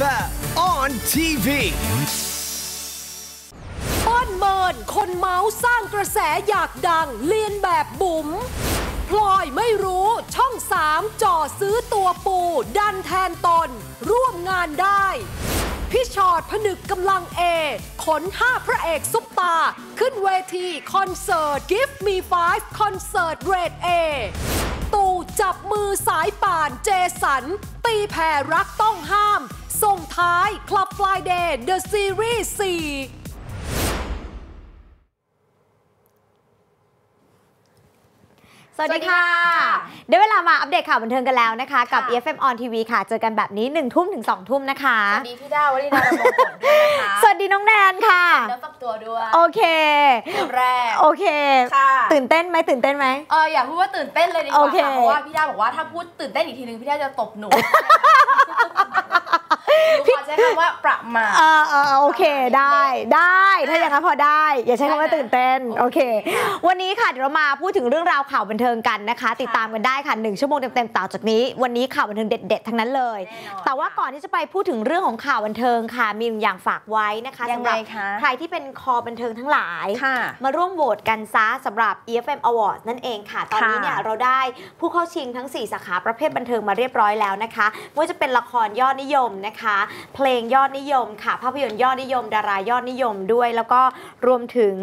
FM on TV. ป้อนเมินคนเมาส์สร้างกระแสอยากดังเลียนแบบบุ๋มพลอยไม่รู้ช่องสามจ่อซื้อตัวปู ดันแทนตน ร่วมงานได้พี่ชอดผนึกกำลังเอ ขนห้าพระเอกซุปตา ขึ้นเวทีคอนเสิร์ต Give Me Five คอนเสิร์ตเรดเอตู่จับมือสายป่านเจสัน ตีแผ่รักต้องห้าม ส่งท้าย Club Friday The Series 4สวัสดีค่ะ ได้เวลามาอัปเดตข่าวบันเทิงกันแล้วนะคะ กับ EFM on TV ค่ะ เจอกันแบบนี้ 1 ทุ่มถึง 2 ทุ่มนะคะ สวัสดีพี่ดาววลีดาระมงผลด้วยนะคะ สวัสดีน้องแนนค่ะแล้วปรับตัวด้วย โอเคเริ่มแรก โอเคค่ะตื่นเต้นไหมตื่นเต้นไหมเอออย่าพูดว่าตื่นเต้นเลยดีกโอว่าเคค่ะเพราะว่าพี่ดาวบอกว่าถ้าพูดตื่นเต้นอีกทีนึงพี่ดาวจะตบหนู หนูขอใช้คำว่าประมาทเออเออโอเคได้ได้ถ้าอย่างนั้นพอได้ อย่าใช้คำว่าได้นะตื่นเต้นโอเคโอเคค่ะวันนี้ค่ะเดี๋ยวเรามาพูดถึงเรื่องราวข่าวบันเทิงกันนะคะ ติดตามกันได้ค่ะหนึ่งชั่วโมงเต็มๆต่อจากนี้ วันนี้ข่าวบันเทิงเด็ด ๆ ทั้งนั้นเลยแน่นอนแต่ว่าก่อนที่จะไปพูดถึงเรื่องของข่าวบันเทิงค่ะมีหนึ่งอย่างฝากไว้นะคะยังสำหรัไงคะใครที่เป็นคอบันเทิงทั้งหลายค่ะมาร่วมโหวตกันซะสำหรับ EFM Awards นั่นเองค่ะ ตอนนี้เนี่ยค่ะเราได้ผู้เข้าชิงทั้ง 4 สาขาประเภทบันเทิงมาเรียบร้อยแล้วนะคะไม่ว่าจะเป็นละครยอดนิยมนะคะเพลงยอดนิยมค่ะ ภาพยนตร์ยอดนิยม ดารายอดนิยมด้วย แล้วก็รวมถึง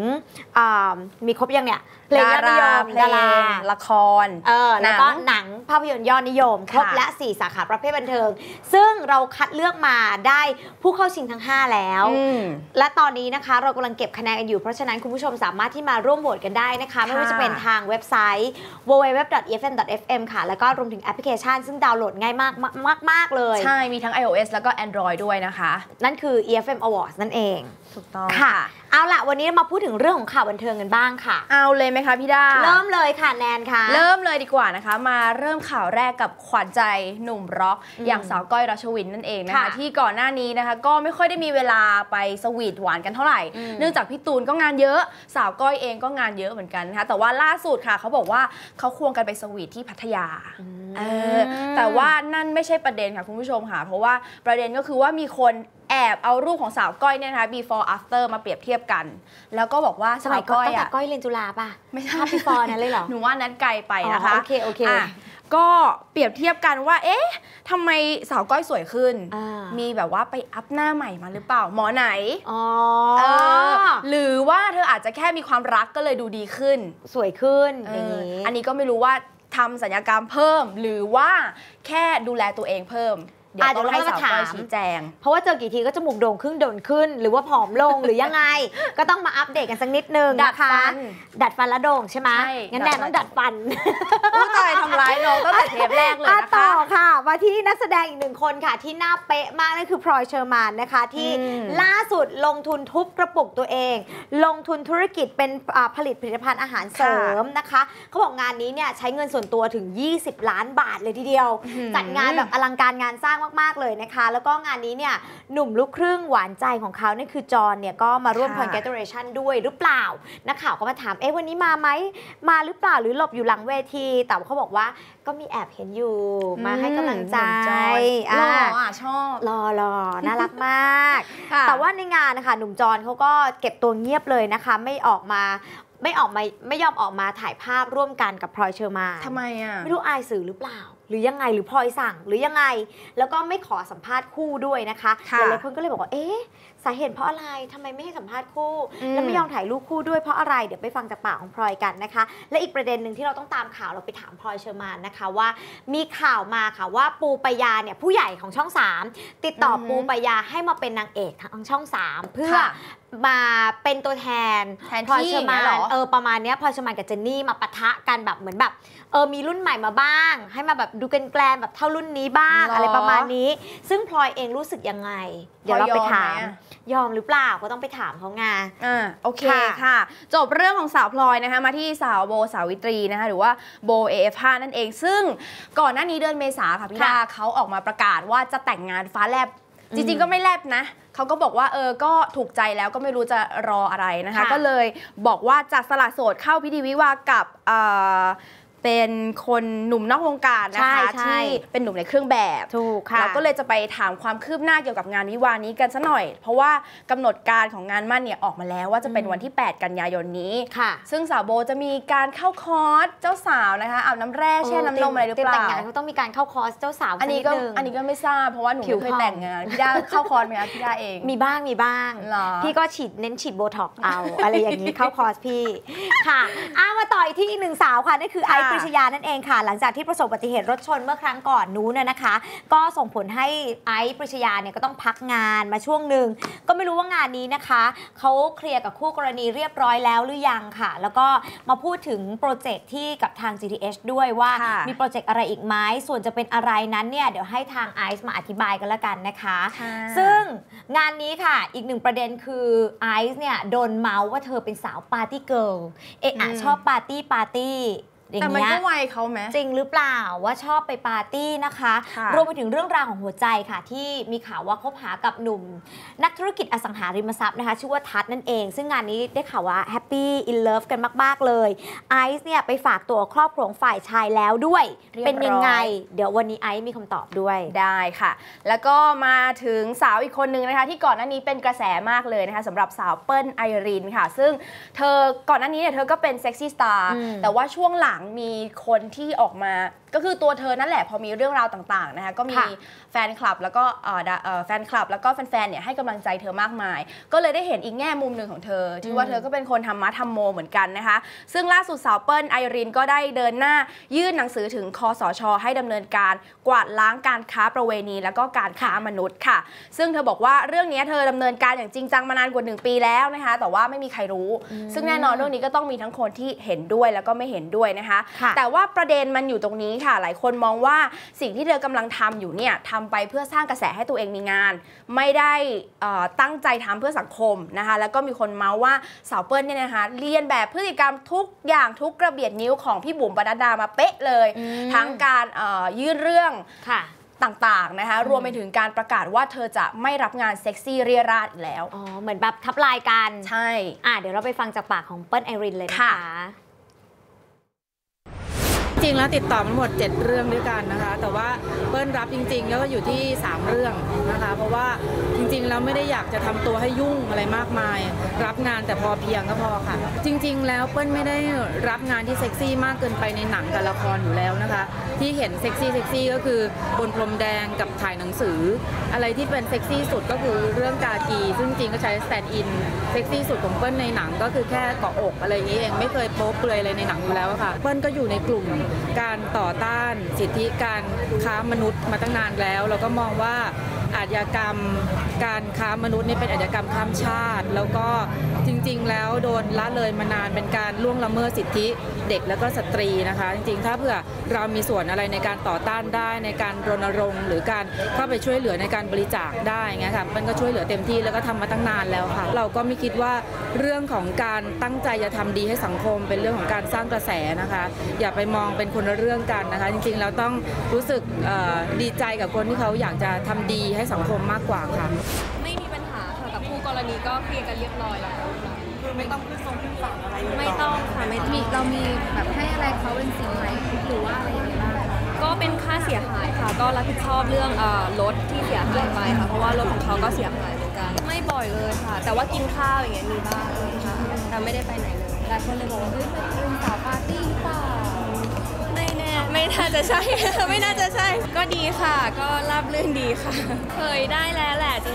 มีครบยังเนี่ย เพลงยอดนิยมเพลงละครเออแล้วก็หนังหนังภาพยนตร์ยอดนิยม ครบค่ะและ 4 สาขาประเภทบันเทิง ซึ่งเราคัดเลือกมาได้ผู้เข้าชิงทั้ง 5 แล้วอืมและตอนนี้นะคะเรากำลังเก็บคะแนนกันอยู่ เพราะฉะนั้นคุณผู้ชมสามารถที่มาร่วมโหวตกันได้นะคะ ไม่ว่าจะเป็นทางเว็บไซต์ www.efm.fm ค่ะ แล้วก็รวมถึงแอปพลิเคชัน ซึ่งดาวน์โหลดง่ายมากมากมากๆเลย ใช่ มีทั้ง iOS แล้วก็ Android ด้วยนะคะ นั่นคือ EFM Awards นั่นเอง ถูกต้องค่ะ เอาล่ะวันนี้มาพูดถึงเรื่องของข่าวบันเทิงกันบ้างค่ะ เอาเลยไหมคะพี่ดาเริ่มเลยค่ะแนนค่ะ เริ่มเลยดีกว่านะคะ มาเริ่มข่าวแรกกับขวัญใจหนุ่มร็อกอืมอย่างสาวก้อยรัชวินนั่นเองนะคะค่ะที่ก่อนหน้านี้นะคะ ก็ไม่ค่อยได้มีเวลาไปสวีทหวานกันเท่าไหร่อืมเนื่องจากพี่ตูนก็งานเยอะ สาวก้อยเองก็งานเยอะเหมือนกันนะคะแต่ว่าล่าสุดค่ะเขาบอกว่าเขาควงกันไปสวีทที่พัทยาเออแต่ว่านั่นไม่ใช่ประเด็นค่ะคุณผู้ชมค่ะเพราะว่าประเด็นก็คือว่ามีคน แอบเอารูปของสาวก้อยเนี่ยนะคะ before after มาเปรียบเทียบกัน แล้วก็บอกว่าสสามัยวก่อก้นอยตั้งแต่อะก้อยเรียนจุฬาป่ะ ไม่ใช่ภาพ before นั้นเลยเหรอ หนูว่านั้นไกลไปนะคะอ๋อโอเคโอเคะก็เปรียบเทียบกันว่า เอ๊ะทำไมสาวก้อยสวยขึ้นอ่ามีมีแบบว่าไปอัพหน้าใหม่มาหรือเปล่า หมอไหนอ๋อเออหรือว่าเธออาจจะแค่มีความรักก็เลยดูดีขึ้น สวยขึ้นเออย่างอนี้ อันนี้ก็ไม่รู้ว่าทำสัญญกรรมเพิ่ม หรือว่าแค่ดูแลตัวเองเพิ่ม เดี๋ยวอะต้องเดี๋ยวให้เราสาวก้อยมาถามชี้แจง เพราะว่าเจอกี่ทีก็จมูกโด่งขึ้นโด่งขึ้น หรือว่าผอมลงหรือยังไง ก็ต้องมาอัปเดตกันสักนิดนึงดัดนะคะฟันดัดฟันแล้วโด่งใช่ไหมใช่งั้นแนนดัดฟันต้องดัดฟันผู้ตายทำร้ายน้องตั้งแต่เทปแรกเลยอะนะต่คะอค่ะ มาที่นักแสดงอีกหนึ่งคนค่ะ ที่หน้าเป๊ะมากนั่นคือพลอยเชอร์มานนะคะ ที่อืมล่าสุดลงทุนทุบกระปุกตัวเอง ลงทุนธุรกิจเป็นอ่าผลิตผลิตภัณฑ์อาหารเสริมนะคะเขาบอกงานนี้เนี่ยใช้เงินส่วนตัวถึง 20 ล้านบาทเลยทีเดียว จัดงานแบบอลังการงานสร้างมากๆเลยนะคะ แล้วก็งานนี้เนี่ยหนุ่มลูกครึ่งหวานใจของเขานี่คือจอห์นเนี่ยก็มาร่วมค่ะ congratulation ด้วยหรือเปล่านักข่าวก็มาถามเอ๊ะวันนี้มาไหมมาหรือเปล่าหรือหลบอยู่หลังเวที แต่ว่าเขาบอกว่าก็มีแอบเห็นอยู่มาให้กำลังใจหนุ่มจอยหล่ออะอะชอบรอรอน่ารักมากค่ะแต่ว่าในงานนะคะหนุ่มจอนเขาก็เก็บตัวเงียบเลยนะคะ ไม่ออกมาไม่ออกมาไม่ยอมออกมาถ่ายภาพร่วมกันกับพลอยเชอร์มานทำไมอะไม่รู้อายสื่อหรือเปล่า หรือยังไงหรือพลอยสั่งหรือยังไง แล้วก็ไม่ขอสัมภาษณ์คู่ด้วยนะคะค่ะหลายๆคนก็เลยบอกว่าเอ๊ะ สาเหตุเพราะอะไรทำไมไม่ให้สัมภาษณ์คู่อืมแล้วไม่ยอมถ่ายรูปคู่ด้วยเพราะอะไร เดี๋ยวไปฟังจากปากของพลอยกันนะคะ และอีกประเด็นหนึ่งที่เราต้องตามข่าวเราไปถามพลอยเชอร์มานนะคะว่า มีข่าวมาค่ะว่าปูปายาเนี่ยผู้ใหญ่ของช่อง 3 ติดต่อออฮึปูปายาให้มาเป็นนางเอกทางช่อง 3 เพื่อค่ะมาเป็นตัวแทนแทนพลอยที่เชอร์มาเนี่ยเหรนอเออประมาณเนี้ยพลอยเชอร์มานกับเจนนี่มาปะทะกันแบบเหมือนแบบเออมีรุ่นใหม่มาบ้าง ให้มาแบบดูกันแกลนแบบเท่ารุ่นนี้บ้างหรอออะไรประมาณนี้ ซึ่งพลอยเองรู้สึกยังไง เดี๋ยวเราไปถามพลอ ยยอมไหมอะยอมหรือเปล่าก็ต้องไปถามเขาไงอ่าโอเคค่ะค่ะ จบเรื่องของสาวพลอยนะคะมาที่สาวโบสาวิตรีนะคะหรือว่าโบเอฟนั่นเอง ซึ่งก่อนหน้านี้เดือนเมษาค่ะพี่ดาเขาออกมาประกาศว่าจะแต่งงานฟ้าแลบจริงๆก็ไม่แลบนะเขาก็บอกว่าเออก็ถูกใจแล้วก็ไม่รู้จะรออะไรนะคะค่ะก็เลยบอกว่าจะสละโสดเข้าพิธีวิวาห์กับ เอ่อเป็นคนหนุ่มนอกวงการนะคะใช่ใช่ที่เป็นหนุ่มในเครื่องแบบถูกค่ะเราก็เลยจะไปถามความคืบหน้าเกี่ยวกับงานวิวาห์นี้กันซะหน่อย เพราะว่ากำหนดการของงานมั่นเนี่ยออกมาแล้วว่าจะเป็นวันที่ 8 กันยายนนี้ค่ะ ซึ่งสาวโบจะมีการเข้าคอร์สเจ้าสาวนะคะอาบน้ำแร่แช่น้ำนมอะไรหรือเปล่าแต่งงานเขาต้องมีการเข้าคอร์สเจ้าสาวอันนี้ก็สัดงอันนี้ก็ไม่ทราบเพราะว่าหนูผิวไม่เคยพองแต่งงานพี่ด้าเข้าคอร์สไหมคะพี่ด้าเองมีบ้างมีบ้างเหรอพี่ก็ฉีดเน้นฉีดโบท็อกซ์เอาอะไรอย่างนี้เข้าคอร์สพี่ค่ะอามาต่ออีกที่อีกหนึ่งสาวค่ะนั่นคือไอซ์ปริชยานั่นเองค่ะ หลังจากที่ประสบอุบัติเหตุรถชนเมื่อครั้งก่อนนู้นนะนะคะ ก็ส่งผลให้ไอซ์ปริชยาเนี่ยก็ต้องพักงานมาช่วงหนึ่งก็ไม่รู้ว่างานนี้นะคะเขาเคลียร์กับคู่กรณีเรียบร้อยแล้วหรือยังค่ะ แล้วก็มาพูดถึงโปรเจกต์ที่กับทาง GTH ด้วยว่าค่ะมีโปรเจกต์อะไรอีกไหมส่วนจะเป็นอะไรนั้นเนี่ยเดี๋ยวให้ทางไอซ์มาอธิบายกันละกันนะคะค่ะซึ่งงานนี้ค่ะอีกหนึ่งประเด็นคือไอซ์เนี่ยโดนเมาส์ว่าเธอเป็นสาวปาร์ตี้เกิร์ลเอะอะอืมชอบปาร์ตี้ปาร์ตี้ อย่างแต่มันเงี้ยก็วัยเขาไหมจริงหรือเปล่าว่าชอบไปปาร์ตี้นะคะค่ะรวมไปถึงเรื่องราวของหัวใจค่ะ ที่มีข่าวว่าคบหากับหนุ่ม นักธุรกิจอสังหาริมทรัพย์นะคะชื่อว่าทัศน์นั่นเอง ซึ่งงานนี้ได้ข่าวว่าแฮปปี้อินเลิฟกันมาก ๆ เลยไอซ์เนี่ยไปฝากตัวครอบครัวของฝ่ายชายแล้วด้วยเรียบร้อยเป็นยังไง เดี๋ยววันนี้ไอซ์มีคำตอบด้วยได้ค่ะ แล้วก็มาถึงสาวอีกคนนึงนะคะ ที่ก่อนหน้านี้เป็นกระแสมากเลยนะคะสำหรับสาวเปิ้ลไอรินค่ะ ซึ่งเธอก่อนหน้านี้เนี่ยเธอก็เป็นเซ็กซี่สตาร์อืมแต่ว่าช่วงหลังมีคนที่ออกมา ก็คือตัวเธอนั่นแหละพอมีเรื่องราวต่างๆนะคะก็มีค่ะแฟนคลับแล้วก็เอ่อดาเอ่อแฟนคลับ แล้วก็แฟนๆเนี่ยให้กำลังใจเธอมากมาย ก็เลยได้เห็นอีกแง่มุมหนึ่งของเธอ ที่ว่าเธอก็เป็นคนทำมะทำโมเหมือนกันนะคะ ซึ่งล่าสุดสาวเปิ้ลไอรินก็ได้เดินหน้ายื่นหนังสือถึงคอสช ให้ดำเนินการกวาดล้างการค้าประเวณี แล้วก็การค้ามนุษย์ค่ะ ซึ่งเธอบอกว่าเรื่องนี้เธอดำเนินการอย่างจริงจังมานานกว่า 1 ปีแล้วนะคะ แต่ว่าไม่มีใครรู้ ซึ่งแน่นอนเรื่องนี้ก็ต้องมีทั้งคนที่เห็นด้วยแล้วก็ไม่เห็นด้วยนะคะค่ะแต่ว่าประเด็นมันอยู่ตรงนี้ค่ะ หลายคนมองว่าสิ่งที่เธอกำลังทำอยู่เนี่ยทำไปเพื่อสร้างกระแสให้ตัวเองมีงาน ไม่ได้เอ่อตั้งใจทำเพื่อสังคมนะคะแล้วก็มีคนเมาส์ว่าสาวเปิ้ลเนี่ยนะคะเรียนแบบพฤติกรรมทุกอย่างทุกกระเบียดนิ้วของพี่บุ๋มปนัดดามาเป๊ะเลยอืมทั้งการเอ่อยื่นเรื่องค่ะต่างๆนะคะรวมไปถึงการประกาศว่าเธอจะไม่รับงานเซ็กซี่เรียราดอีกแล้ว อ๋อ เหมือนแบบทับลายกัน ใช่ อะเดี๋ยวเราไปฟังจากปากของเปิ้ลไอรินเลยนะคะค่ะ จริงแล้วติดต่อมาหมด 7 เรื่องด้วยกันนะคะ แต่ว่าเปิ้ลรับจริงๆแล้วก็อยู่ที่ 3 เรื่องนะคะ เพราะว่าจริงๆแล้วไม่ได้อยากจะทำตัวให้ยุ่งอะไรมากมาย รับงานแต่พอเพียงก็พอค่ะ จริง ๆ แล้วเปิ้ลไม่ได้รับงานที่เซ็กซี่มากเกินไปในหนังกับละครอยู่แล้วนะคะ ที่เห็นเซ็กซี่เซ็กซี่ก็คือบนพรมแดงกับถ่ายหนังสือ อะไรที่เป็นเซ็กซี่สุดก็คือเรื่องกากี ซึ่งจริงก็ใช้สแตนด์อินเซ็กซี่สุดของเปิ้ลในหนังก็คือแค่เกาะอกอะไรอย่างนี้เองไม่เคยโป๊เปลือยอะไรในหนังอยู่แล้วค่ะ เปิ้ลก็อยู่ในกลุ่มการต่อต้านสิทธิการค้ามนุษย์มาตั้งนานแล้วเราก็มองว่า อาชญากรรม การค้ามนุษย์นี่เป็นอาชญากรรมข้ามชาติ แล้วก็จริง ๆ แล้วโดนละเลยมานานเป็นการล่วงละเมิดสิทธิเด็กแล้วก็สตรีนะคะ จริง ๆ ถ้าเผื่อเรามีส่วนอะไรในการต่อต้านได้ในการรณรงค์หรือการเข้าไปช่วยเหลือในการบริจาคได้เงี้ยค่ะมันก็ช่วยเหลือเต็มที่แล้วก็ทำมาตั้งนานแล้วค่ะ เราก็ไม่คิดว่าเรื่องของการตั้งใจจะทำดีให้สังคม เป็นเรื่องของการสร้างกระแสนะคะ อย่าไปมองเป็นคนละเรื่องกันนะคะ จริงๆแล้วต้องรู้สึกดีใจกับคนที่เขาอยากจะทำดีให้สังคมมากกว่าค่ะ ไม่มีปัญหาค่ะกับคู่กรณีก็เคลียร์กันเรียบร้อยแล้วคือไม่ต้องขึ้นทรงขึ้นศาลอะไรไม่ต้องค่ะไม่มีเรามีแบบให้อะไรเขาเป็นสิ่งไหมหรือว่าอะไรอย่างเงี้ยบ้างก็เป็นค่าเสียหายค่ะ ก็รับผิดชอบเรื่องเอ่อรถที่เสียหายไปค่ะเพราะว่ารถของเขาก็เสียหายเหมือนกัน ไม่บ่อยเลยค่ะ แต่ว่ากินข้าวอย่างเงี้ยมีบ้างค่ะแต่ไม่ได้ไปไหนเลยหลายคนเลยบอกว่าเฮ้ยเป็นสาวปาร์ตี้หรือเปล่าไม่แน่ ไม่น่าจะใช่ ไม่น่าจะใช่ ก็ดีค่ะ ก็ราบรื่นดีค่ะ เคยได้แล้วแหละจริง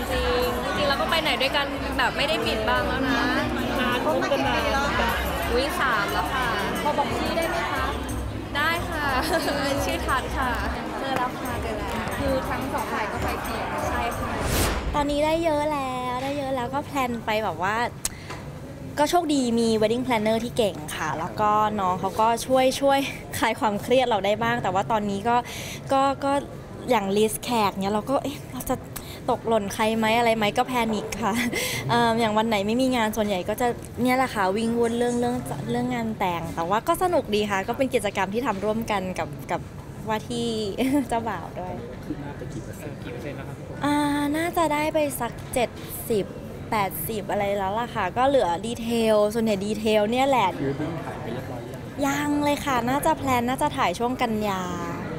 ๆ จริงๆเราก็ไปไหนด้วยกันแบบไม่ได้ปิดบังแล้วนะนานคบกันนานอุ้ยสามแล้วค่ะพอบอกชื่อได้ไหมคะ ได้ค่ะ ชื่อทัดค่ะ เจอแล้วค่ะเจอแล้ว คือทั้งสองฝ่ายก็ไปเคลียร์ใช่ค่ะ ตอนนี้ได้เยอะแล้วได้เยอะแล้วก็แพลนไปแบบว่าก็โชคดีมี wedding planner ที่เก่งค่ะ แล้วก็น้องเขาก็ช่วยช่วย คลายความเครียดเราได้บ้าง แต่ว่าตอนนี้ก็ก็ก็อย่างลิสต์แขกเนี่ยเราก็เอ๊ะเราจะตกหล่นใครไหมอะไรไหมก็แพนิคค่ะเอิ่มอย่างวันไหนไม่มีงานส่วนใหญ่ก็จะเนี่ยแหละค่ะวิ่งวุ่นเรื่องเรื่องเรื่องงานแต่ง แต่ว่าก็สนุกดีค่ะ ก็เป็นกิจกรรมที่ทำร่วมกันกับกับว่าที่เจ้าบ่าวด้วยอ่าน่าจะได้ไปสัก 70 80 อะไรแล้วล่ะค่ะ ก็เหลือดีเทล ส่วนใหญ่ดีเทลเนี่ยแหละยั งเลยค่ะ น่าจะแพลนน่าจะถ่ายช่วงกันยา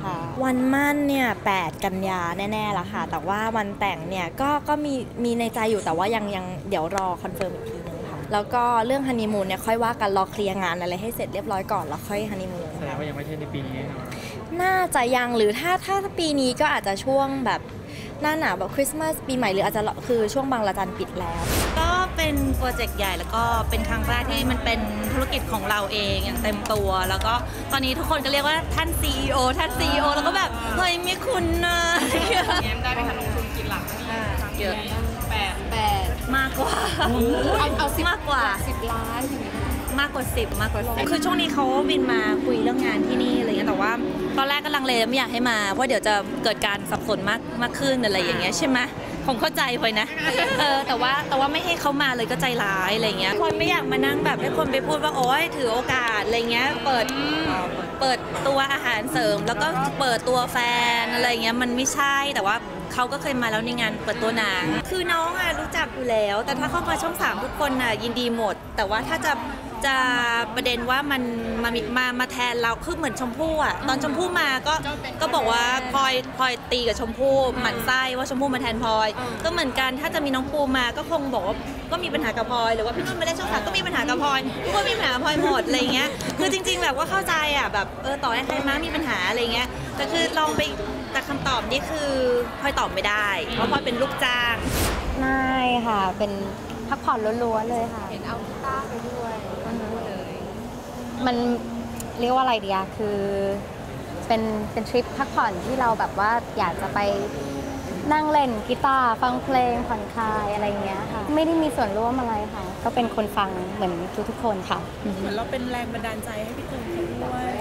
ค่ะ วันมั่นเนี่ย8กันยาแน่ๆละค่ะ แต่ว่าวันแต่งเนี่ยก็ก็มีมีในใจอยู่แต่ว่ายังยังเดี๋ยวรอคอนเฟิร์มอีกทีนึงค่ะ แล้วก็เรื่องฮันนีมูนเนี่ยค่อยว่ากันรอเคลียร์งานอะไรให้เสร็จเรียบร้อยก่อนแล้วค่อยฮันนีมูนแสดงว่ายังไม่ใช่ในปีนี้แน่นอนน่าจะยังหรือถ้าถ้าปีนี้ก็อาจจะช่วงแบบ หน้าหนาวแบบคริสต์มาสปีใหม่หรืออาจจะคือช่วงบางละจันปิดแล้ว ก็เป็นโปรเจกต์ใหญ่แล้วก็เป็นครั้งแรกที่มันเป็นธุรกิจของเราเองอย่างเต็มตัว แล้วก็ตอนนี้ทุกคนก็เรียกว่าท่าน CEO ท่าน CEO แล้วก็แบบเฮ้ยไม่คุ้นนะได้ไหมคะลงทุนกี่หลักเยอะแปดแปดมากกว่าเอาเอามากกว่าสิบล้าน มากกว่าสิบมากกว่าสิบคือช่วงนี้เขาบินมาคุยเรื่องงานที่นี่อะไรเงี้ยแต่ว่า ตอนแรกก็ลังเลไม่อยากให้มาเพราะเดี๋ยวจะเกิดการสับสนมากมากขึ้นอะไรอย่างเงี้ยใช่ไหมคงเข้าใจไปนะเออแต่ว่าแต่ว่าไม่ให้เขามาเลยก็ใจร้ายอะไรเงี้ยคนไม่อยากมานั่งแบบให้คนไปพูดว่าโอ๊ยถือโอกาสอะไรเงี้ยเปิดเปิดตัวอาหารเสริม แล้วก็เปิดตัวแฟนอะไรเงี้ยมันไม่ใช่แต่ว่าเขาก็เคยมาแล้วในงานเปิดตัวหนัง คือน้องอะรู้จักอยู่แล้ว แต่ถ้าเข้ามาช่องสามทุกคนอะยินดีหมด แต่ว่าถ้าจะ จะประเด็นว่ามันมามีมามาแทนเราคือเหมือนชมพู่อะตอนชมพู่มาก็ก็บอกว่าพลอยพลอยตีกับชมพู่หมั่นไส้ว่าชมพู่มาแทนพลอย ก็เหมือนกันถ้าจะมีน้องปูมาก็คงบอกว่าก็มีปัญหากับพลอยหรือว่าพี่นุ่นมาเล่นช่องสามก็มีปัญหากับพลอยทุกคนมีปัญหากับพลอยหมดอะไรเงี้ยคือจริง ๆ แบบว่าเข้าใจอะแบบเออต่อให้ใครมามีปัญหาอะไรเงี้ยแต่คือลองไปแต่คำตอบนี่คือพลอยตอบไม่ได้ เพราะพลอยเป็นลูกจ้างไม่ค่ะเป็นพักผ่อนล้วนๆเลยค่ะเห็นเอากีตาร์ไปด้วย มันเรียกว่าอะไรดีอะคือเป็นเป็นทริปพักผ่อนที่เราแบบว่าอยากจะไปนั่งเล่นกีตาร์ฟังเพลงผ่อนคลายอะไรเงี้ยค่ะ ไม่ได้มีส่วนร่วมอะไรค่ะ ก็เป็นคนฟังเหมือนทุกๆคนค่ะ เหมือนเราเป็นแรงบันดาลใจให้พี่ตูนเขาด้วย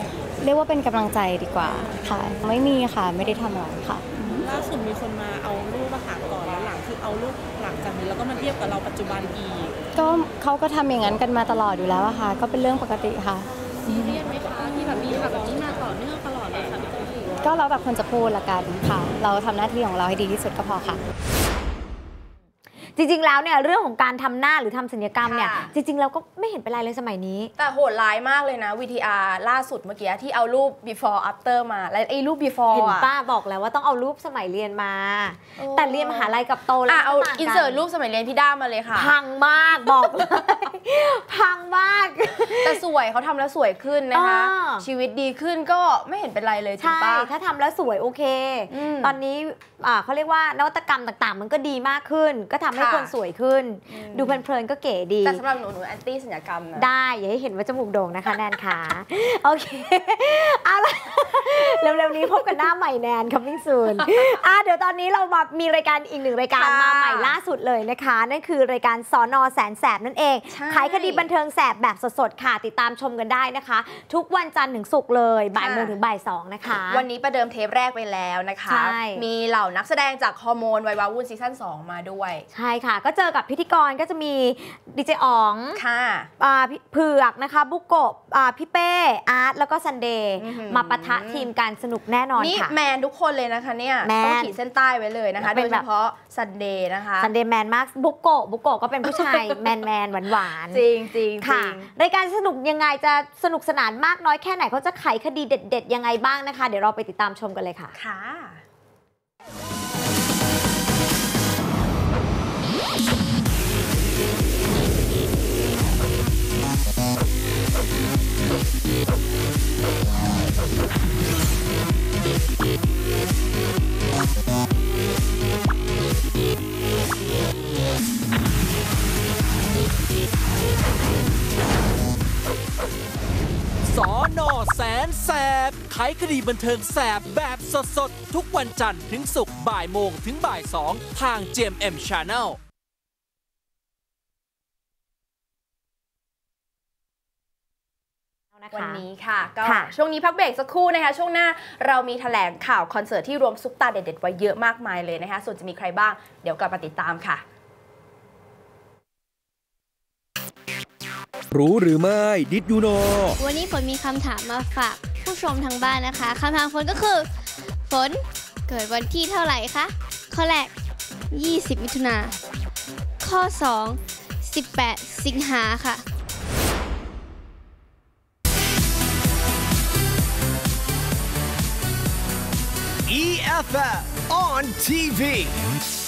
เรียกว่าเป็นกำลังใจดีกว่าค่ะ ไม่มีค่ะไม่ได้ทำอะไรค่ะ ล่าสุดมีคนมาเอารูปมาหาก่ เอารูปหลังจากนี้แล้วก็มาเทียบกับเราปัจจุบันอีก ก็เขาก็ทำอย่างนั้นกันมาตลอดอยู่แล้วอะค่ะ ก็เป็นเรื่องปกติค่ะซีเรียสไหมคะที่แบบมีข่าวแบบนี้มาต่อเนื่องตลอดเลยค่ะพี่ตุ้ยก็แล้วแต่คนจะพูดละกันค่ะ เราทำหน้าที่ของเราให้ดีที่สุดก็พอค่ะ จริง ๆ แล้วเนี่ยเรื่องของการทำหน้าหรือทำศัลยกรรมเนี่ยค่ะจริงๆเราก็ไม่เห็นเป็นไรเลยสมัยนี้ แต่โหดร้ายมากเลยนะ VTR ล่าสุดเมื่อกี้ที่เอารูป before after มา และไอ้รูป before เห็นอะป้าบอกแล้วว่าต้องเอารูปสมัยเรียนมาโอ้แต่เรียนมหาลัยกับโตแล้วอะเอาก็ต่งกัอินเสิร์ตรูปสมัยเรียนพี่ด้ามาเลยค่ะ พังมากบอกเลยพังมาก แต่สวยเขาทำแล้วสวยขึ้นนะคะอ่าชีวิตดีขึ้นก็ไม่เห็นเป็นไรเลยจริงใช่ป่ะถ้าทำแล้วสวยโอเคอืมตอนนี้อ่าเขาเรียกว่านวัตกรรมต่างๆ มันก็ดีมากขึ้น ก็ทำให้ค่ะคนสวยขึ้นอืมดูเพลินๆก็เก๋ดี แต่สำหรับหนูหนูแอนตี้สัญญกรรมนะได้อย่าให้เห็นว่าจมูกโด่งนะคะแนนขาโอเคเอาละเร็วๆนี้พบกันหน้าใหม่แนน coming soon อะเดี๋ยวตอนนี้เรามามีรายการอีกหนึ่งรายการค่ะมาใหม่ล่าสุดเลยนะคะ นั่นคือรายการสอนอแสนแสบนั่นเองใช่ขายคดีบันเทิงแสบแบบสดๆค่ะติดตามชมกันได้นะคะ ทุกวันจันทร์ถึงศุกร์เลยบ่ายโมงถึงบ่ายสองนะคะ วันนี้ประเดิมเทปแรกไปแล้วนะคะใช่มีเหล่านักแสดงจากฮอร์โมนวัยวาวุ่นซีซั่น2มาด้วย ใช่ค่ะ ก็เจอกับพิธีกรก็จะมีดีเจอ๋องค่ะอ่าพี่เผือกนะคะบุกโกะอ่าพี่เป้ อาร์ตแล้วก็ซันเดย์อื้อหือมาปะทะทีมการสนุกแน่นอนนี่ค่ะแมนทุกคนเลยนะคะเนี่ยแมนต้องขีดเส้นใต้ไว้เลยนะคะเป็โดนยแบเฉบพาะซันเดย์นะคะซันเดย์แมนมากบุกโกะบุกโกะก็เป็นผู้ชายแมนแมนหวานหวานๆจริงจริงจค่ะริงรายการสนุกยังไงจะสนุกสนานมากน้อยแค่ไหนเขาจะไขคดีเด็ด ๆ ยังไงบ้างนะคะ เดี๋ยวเราไปติดตามชมกันเลยค่ะค่ะ สอนอแสนแสบไขคดีบันเทิงแสบแบบสดๆ ทุกวันจันทร์ถึงศุกร์บ่ายโมงถึงบ่ายสองทาง GMM Channel วันนี้ค่ะ ก็ค่ะช่วงนี้พักเบรกสักครู่นะคะ ช่วงหน้าเรามีแถลงข่าวคอนเสิร์ตที่รวมซุปตาเด็ดๆไว้เยอะมากมายเลยนะคะ ส่วนจะมีใครบ้างเดี๋ยวกลับมาติดตามค่ะ รู้หรือไม่ดิดยูโน วันนี้ฝนมีคำถามมาฝากผู้ชมทางบ้านนะคะคำถามฝนก็คือฝนเกิดวันที่เท่าไหร่คะข้อแรก 20 มิถุนาข้อ 2 18 สิงหาค่ะ On TV.